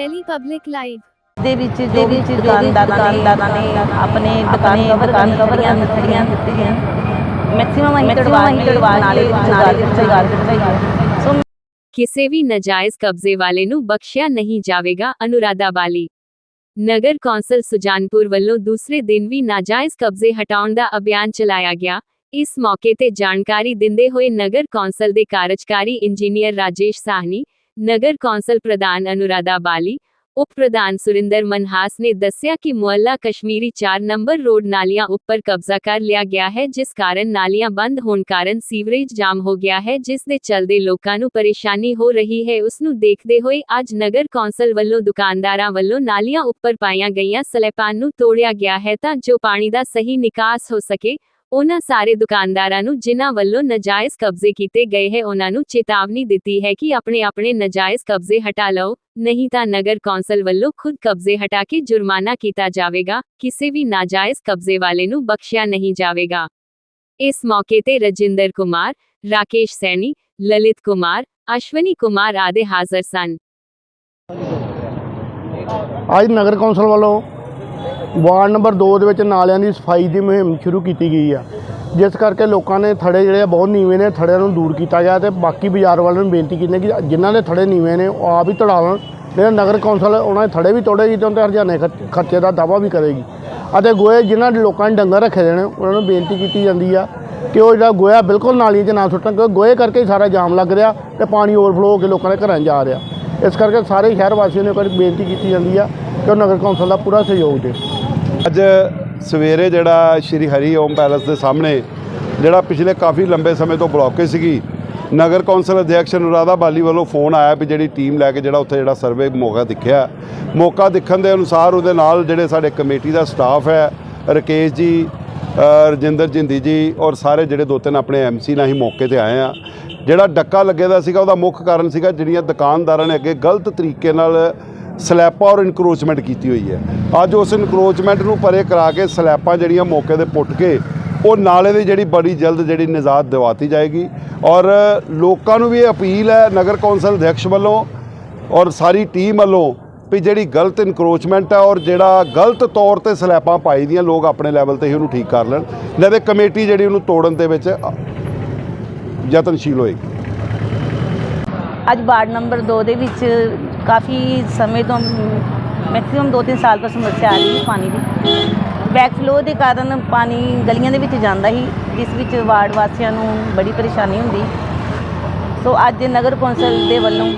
Delhi Public Live. ਦੇ ਵਿੱਚ ਜੋ ਵੀ ਦੁਕਾਨਦਾਰਾਂ ਨੇ ਆਪਣੇ ਦੁਕਾਨ ਦੁਕਾਨ ਕਵਰੀਆਂ ਦਿੱਤੀਆਂ। ਦਿੱਤੀਆਂ। ਮੈਕਸਿਮਮ ਅਸੀਂ ਤੜਵਾ ਹੀ ਤੜਵਾ ਨਾਲੇ ਨਾਲੇ ਚਗਾਰ ਦਿੱਤਾ ਸੋ ਕਿਸੇ ਵੀ ਨਜਾਇਜ਼ ਕਬਜ਼ੇ ਵਾਲੇ ਨੂੰ ਬਖਸ਼ਿਆ ਨਹੀਂ ਜਾਵੇਗਾ ਅਨੁਰਾਧਾ ਬਾਲੀ। ਨਗਰ ਕੌਂਸਲ ਸੁਜਾਨਪੁਰ ਵੱਲੋਂ ਦੂਸਰੇ ਦਿਨ ਵੀ ਨਾਜਾਇਜ਼ ਕਬਜ਼ੇ ਹਟਾਉਣ ਦਾ ਅਭਿਆਨ ਚਲਾਇਆ ਗਿਆ। ਇਸ ਮੌਕੇ ਤੇ ਜਾਣਕਾਰੀ ਦਿੰਦੇ ਹੋਏ ਨਗਰ ਕੌਂਸਲ ਦੇ ਕਾਰਜਕਾਰੀ ਇੰਜੀਨੀਅਰ ਰਾਜੇਸ਼ ਸਾਹਨੀ ਨਗਰ ਕੌਂਸਲ ਪ੍ਰਧਾਨ ਅਨੁਰਾਧਾ ਬਾਲੀ, ਉਪ ਪ੍ਰਧਾਨ ਸੁਰਿੰਦਰ ਮਨਹਾਸ ਨੇ ਦੱਸਿਆ ਕਿ ਮੁਹੱਲਾ ਕਸ਼ਮੀਰੀ 4 ਨੰਬਰ ਰੋਡ ਨਾਲੀਆਂ ਉੱਪਰ ਕਬਜ਼ਾ ਕਰ ਲਿਆ ਗਿਆ ਹੈ, ਜਿਸ ਕਾਰਨ ਨਾਲੀਆਂ ਬੰਦ ਹੋਣ ਕਾਰਨ ਸੀਵਰੇਜ ਜਾਮ ਹੋ ਗਿਆ ਹੈ, ਜਿਸ ਦੇ ਚਲਦੇ ਲੋਕਾਂ ਨੂੰ ਪਰੇਸ਼ਾਨੀ ਹੋ ਰਹੀ ਹੈ। ਉਸ ਨੂੰ ਦੇਖਦੇ ਹੋਏ ਅੱਜ ਨਗਰ ਕੌਂਸਲ ਵੱਲੋਂ ਦੁਕਾਨਦਾਰਾਂ ਵੱਲੋਂ ਨਾਲੀਆਂ ਉੱਪਰ ਪਾਈਆਂ ਗਈਆਂ ਸਲੈਪਾਂ ਨੂੰ ਤੋੜਿਆ ਗਿਆ ਹੈ ਤਾਂ ਜੋ ਪਾਣੀ ਦਾ ਸਹੀ ਨਿਕਾਸ ਹੋ ਸਕੇ ਉਹਨਾਂ ਸਾਰੇ ਦੁਕਾਨਦਾਰਾਂ ਨੂੰ ਜਿਨ੍ਹਾਂ ਵੱਲੋਂ ਨਜਾਇਜ਼ ਕਬਜ਼ੇ ਕੀਤੇ ਗਏ ਹੈ, ਉਹਨਾਂ ਨੂੰ ਚੇਤਾਵਨੀ ਦਿੱਤੀ ਹੈ ਕਿ ਆਪਣੇ ਆਪਣੇ ਨਜਾਇਜ਼ ਕਬਜ਼ੇ ਹਟਾ ਲਓ, ਨਹੀਂ ਤਾਂ ਨਗਰ ਕੌਂਸਲ ਵੱਲੋਂ ਖੁਦ ਕਬਜ਼ੇ ਹਟਾ ਕੇ ਜੁਰਮਾਨਾ ਕੀਤਾ ਜਾਵੇਗਾ, ਕਿਸੇ ਵੀ ਨਾਜਾਇਜ਼ ਕਬਜ਼ੇ ਵਾਲੇ ਨੂੰ ਬਖਸ਼ਿਆ ਨਹੀਂ ਜਾਵੇਗਾ। ਇਸ ਮੌਕੇ ਤੇ ਰਜਿੰਦਰ ਕੁਮਾਰ, ਰਾਕੇਸ਼ ਸੈਣੀ, ਲਲਿਤ ਕੁਮਾਰ, ਅਸ਼ਵਨੀ ਕੁਮਾਰ ਆਦਿ ਹਾਜ਼ਰ ਸਨ। ਅੱਜ ਨਗਰ ਕੌਂਸਲ ਵੱਲੋਂ ਵਾਰਡ ਨੰਬਰ 2 ਦੇ ਵਿੱਚ ਨਾਲਿਆਂ ਦੀ ਸਫ਼ਾਈ ਦੀ ਮੁਹਿੰਮ ਸ਼ੁਰੂ ਕੀਤੀ ਗਈ ਆ। ਜਿਸ ਕਰਕੇ ਲੋਕਾਂ ਨੇ ਥੜੇ ਜਿਹੜੇ ਆ ਬਹੁਤ ਨੀਵੇਂ ਨੇ, ਥੜਿਆਂ ਨੂੰ ਦੂਰ ਕੀਤਾ ਗਿਆ ਤੇ ਬਾਕੀ ਬਾਜ਼ਾਰ ਵਾਲਿਆਂ ਨੂੰ ਬੇਨਤੀ ਕੀਤੀ ਕਿ ਜਿਨ੍ਹਾਂ ਦੇ ਥੜੇ ਨੀਵੇਂ ਨੇ, ਉਹ ਆਪ ਹੀ ਤੜਾ ਲੈਣ ਨਹੀਂ ਨਗਰ ਕੌਂਸਲ, ਉਹਨਾਂ ਦੇ ਥੜੇ ਵੀ ਤੋੜੇਗੀ ਤੇ ਉਹਨਾਂ ਤੇ ਹਰਜਾਨੇ ਖਰਚ- ਖਰਚੇ ਦਾ ਦਾਵਾ ਵੀ ਕਰੇਗੀ। ਅਤੇ ਗੋਏ ਜਿਨ੍ਹਾਂ ਦੇ ਲੋਕਾਂ ਨੇ ਡੰਗਰ ਰੱਖੇ ਦੇ ਨੇ, ਉਹਨਾਂ ਨੂੰ ਬੇਨਤੀ ਕੀਤੀ ਜਾਂਦੀ ਆ ਕਿ ਉਹ ਜਿਹੜਾ ਗੋਇਆ ਬਿਲਕੁਲ ਨਾਲੀਆਂ 'ਚ ਨਾ ਸੁੱਟਣ, ਕਿਉਂਕਿ ਗੋਏ ਕਰਕੇ ਹੀ ਸਾਰਾ ਜਾਮ ਲੱਗ ਰਿਹਾ ਤੇ ਪਾਣੀ ਓਵਰਫਲੋ ਹੋ ਕੇ ਲੋਕਾਂ ਦੇ ਘਰਾਂ 'ਚ ਜਾ ਰਿਹਾ। ਇਸ ਕਰਕੇ ਸਾਰੇ ਸ਼ਹਿਰ ਵਾਸੀਆਂ ਨੂੰ ਇੱਕ ਵਾਰੀ ਬੇਨਤੀ ਕੀਤੀ ਜਾਂਦੀ ਆ ਕਿ ਉਹ ਨਗਰ ਕੌਂਸਲ ਦਾ ਪੂਰਾ ਸਹਿਯੋਗ ਦੇ ਅੱਜ ਸਵੇਰੇ ਜਿਹੜਾ ਸ਼੍ਰੀ ਹਰੀ ਓਮ ਪੈਲਸ ਦੇ ਸਾਹਮਣੇ, ਜਿਹੜਾ ਪਿਛਲੇ ਕਾਫੀ ਲੰਬੇ ਸਮੇਂ ਤੋਂ ਬਲੌਕੇਜ ਸੀਗੀ, ਨਗਰ ਕੌਂਸਲ ਅਧਿਕਸ਼ ਅਨੁਰਾਧਾ ਬਾਲੀ ਵੱਲੋਂ ਫੋਨ ਆਇਆ ਵੀ ਜਿਹੜੀ ਟੀਮ ਲੈ ਕੇ ਜਿਹੜਾ ਉੱਥੇ ਜਿਹੜਾ ਸਰਵੇ ਮੌਕਾ ਦਿਖਿਆ। ਮੌਕਾ ਦਿਖਣ ਦੇ ਅਨੁਸਾਰ ਉਹਦੇ ਨਾਲ ਜਿਹੜੇ ਸਾਡੇ ਕਮੇਟੀ ਦਾ ਸਟਾਫ ਹੈ, ਰਕੇਸ਼ ਜੀ ਰਜਿੰਦਰ ਜਿੰਦੀ ਜੀ ਔਰ ਸਾਰੇ ਜਿਹੜੇ ਦੋ ਤਿੰਨ ਆਪਣੇ ਐਮਸੀ ਨਾਲ ਹੀ ਮੌਕੇ ਤੇ ਆਏ ਆ। ਜਿਹੜਾ ਡੱਕਾ ਲੱਗੇ ਦਾ ਸੀਗਾ, ਉਹਦਾ ਮੁੱਖ ਕਾਰਨ ਸੀਗਾ ਜਿਹੜੀਆਂ ਦੁਕਾਨਦਾਰਾਂ ਨੇ ਅੱਗੇ ਗਲਤ ਤਰੀਕੇ ਨਾਲ ਸਲੈਪਾਂ ਔਰ ਇਨਕਰੋਚਮੈਂਟ ਕੀਤੀ ਹੋਈ ਹੈ। ਅੱਜ ਉਸ ਇਨਕਰੋਚਮੈਂਟ ਨੂੰ ਪਰੇ ਕਰਾ ਕੇ ਸਲੈਪਾਂ ਜਿਹੜੀਆਂ ਮੌਕੇ ਤੇ ਪੁੱਟ ਕੇ, ਉਹ ਨਾਲੇ ਦੀ ਜਿਹੜੀ ਬੜੀ ਜਲਦ ਜਿਹੜੀ ਨਿਜ਼ਾਤ ਦਿਵਾਤੀ ਜਾਏਗੀ। ਔਰ ਲੋਕਾਂ ਨੂੰ ਵੀ ਇਹ ਅਪੀਲ ਹੈ, ਨਗਰ ਕੌਂਸਲ ਅਧਿਕਸ਼ ਵੱਲੋਂ ਔਰ ਸਾਰੀ ਟੀਮ ਵੱਲੋਂ ਵੀ ਜਿਹੜੀ ਗਲਤ ਇਨਕਰੋਚਮੈਂਟ ਹੈ ਔਰ ਜਿਹੜਾ ਗਲਤ ਤੌਰ ਤੇ ਸਲੈਪਾਂ ਪਾਈ ਦੀਆਂ ਲੋਕ ਆਪਣੇ ਲੈਵਲ ਤੇ ਹੀ ਉਹਨੂੰ ਠੀਕ ਕਰ ਲੈਣ। ਨਹੀਂ ਤੇ ਕਮੇਟੀ ਜਿਹੜੀ ਉਹਨੂੰ ਤੋੜਨ ਦੇ ਵਿੱਚ ਯਤਨਸ਼ੀਲ ਹੋਏਗੀ। ਅੱਜ ਵਾਰਡ ਨੰਬਰ 2 ਦੇ ਵਿੱਚ ਕਾਫੀ ਸਮੇਂ ਤੋਂ ਮੈਕਸਿਮਮ 2-3 ਸਾਲ ਤੋਂ ਸਮੱਸਿਆ ਆ ਰਹੀ ਹੈ ਪਾਣੀ ਦੀ। ਬੈਕ ਫਲੋ ਦੇ ਕਾਰਨ ਪਾਣੀ ਗਲੀਆਂ ਦੇ ਵਿੱਚ ਜਾਂਦਾ ਹੀ ਜਿਸ ਵਿੱਚ ਵਾਰਡ ਵਾਸੀਆਂ ਨੂੰ ਬੜੀ ਪਰੇਸ਼ਾਨੀ ਹੁੰਦੀ। ਸੋ ਅੱਜ ਨਗਰ ਕੌਂਸਲ ਦੇ ਵੱਲੋਂ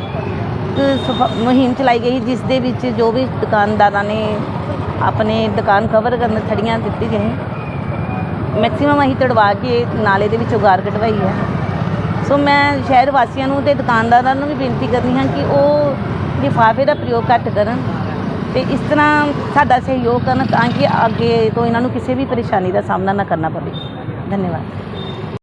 ਸਫਾ- ਮੁਹਿੰਮ ਚਲਾਈ ਗਈ, ਜਿਸ ਦੇ ਵਿੱਚ ਜੋ ਵੀ ਦੁਕਾਨਦਾਰਾਂ ਨੇ ਆਪਣੇ ਦੁਕਾਨ ਕਵਰ ਕਰਨ ਥੜੀਆਂ ਦਿੱਤੀ ਗਈ ਮੈਕਸਿਮਮ ਅਸੀਂ ਤੜਵਾ ਕੇ ਨਾਲੇ ਦੇ ਵਿੱਚ ਉਗਾਰ ਕਢਵਾਈ ਹੈ। ਸੋ ਮੈਂ ਸ਼ਹਿਰ ਵਾਸੀਆਂ ਨੂੰ ਤੇ ਦੁਕਾਨਦਾਰਾਂ ਨੂੰ ਵੀ ਬੇਨਤੀ ਕਰਨੀ ਹਾਂ ਕਿ ਉਹ ਲਿਫਾਫੇ ਦਾ ਪ੍ਰਯੋਗ ਘੱਟ ਕਰਨ ਤੇ ਇਸ ਤਰ੍ਹਾਂ ਸਾਡਾ ਸਹਿਯੋਗ ਕਰਨ ਤਾਂ ਕਿ ਅੱਗੇ ਤੋਂ ਇਹਨਾਂ ਨੂੰ ਕਿਸੇ ਵੀ ਪਰੇਸ਼ਾਨੀ ਦਾ ਸਾਹਮਣਾ ਨਾ ਕਰਨਾ ਪਵੇ। ਧੰਨਵਾਦ।